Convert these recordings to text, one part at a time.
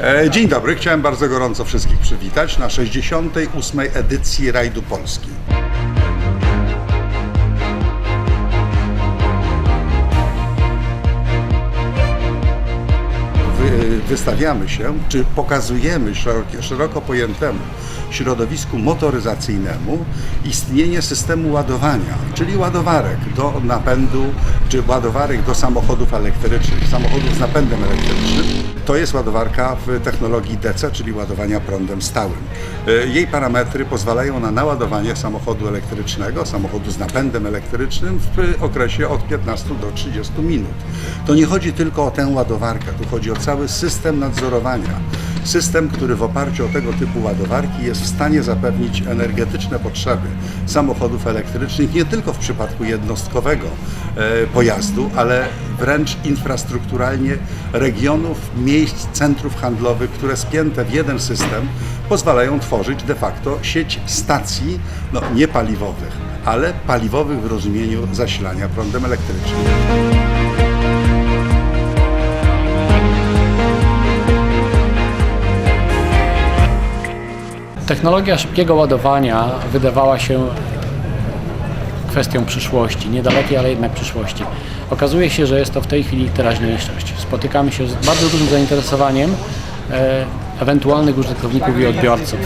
E, Dzień dobry, chciałem bardzo gorąco wszystkich przywitać na 68. edycji Rajdu Polski. Wy, wystawiamy się, czy pokazujemy szeroko, szeroko pojętemu środowisku motoryzacyjnemu istnienie systemu ładowania, czyli ładowarek do napędu, czy ładowarek do samochodów elektrycznych, samochodów z napędem elektrycznym. To jest ładowarka w technologii DC, czyli ładowania prądem stałym. E, Jej parametry pozwalają na naładowanie samochodu elektrycznego, samochodu z napędem elektrycznym w okresie od 15 do 30 minut. To nie chodzi tylko o tę ładowarkę, tu chodzi o cały system nadzorowania. System, który w oparciu o tego typu ładowarki jest w stanie zapewnić energetyczne potrzeby samochodów elektrycznych nie tylko w przypadku jednostkowego e, pojazdu, ale wręcz infrastrukturalnie regionów, miejsc, centrów handlowych, które spięte w jeden system pozwalają tworzyć de facto sieć stacji, no nie paliwowych, ale paliwowych w rozumieniu zasilania prądem elektrycznym. Technologia szybkiego ładowania wydawała się kwestią przyszłości, niedalekiej, ale jednak przyszłości. Okazuje się, że jest to w tej chwili teraźniejszość. Spotykamy się z bardzo dużym zainteresowaniem e, ewentualnych użytkowników i odbiorców.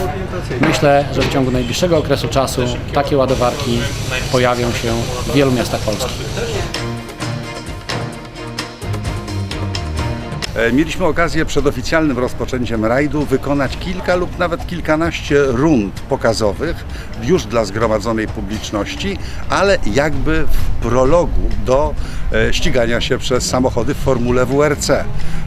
Myślę, że w ciągu najbliższego okresu czasu takie ładowarki pojawią się w wielu miastach Polski. Mieliśmy okazję przed oficjalnym rozpoczęciem rajdu wykonać kilka lub nawet kilkanaście rund pokazowych już dla zgromadzonej publiczności, ale jakby w prologu do e, ścigania się przez samochody w formule WRC.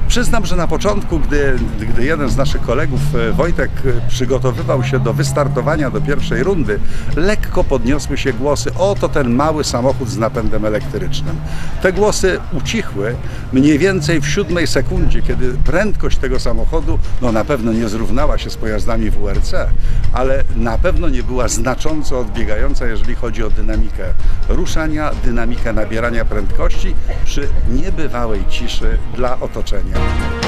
Przyznam, że na początku, gdy, gdy jeden z naszych kolegów, e, Wojtek, e, przygotowywał się do wystartowania do pierwszej rundy, lekko podniosły się głosy, oto ten mały samochód z napędem elektrycznym. Te głosy ucichły mniej więcej w siódmej sekundzie, kiedy prędkość tego samochodu no na pewno nie zrównała się z pojazdami WRC, ale na pewno nie była znacząco odbiegająca, jeżeli chodzi o dynamikę ruszania, dynamikę nabierania prędkości przy niebywałej ciszy dla otoczenia. Thank you.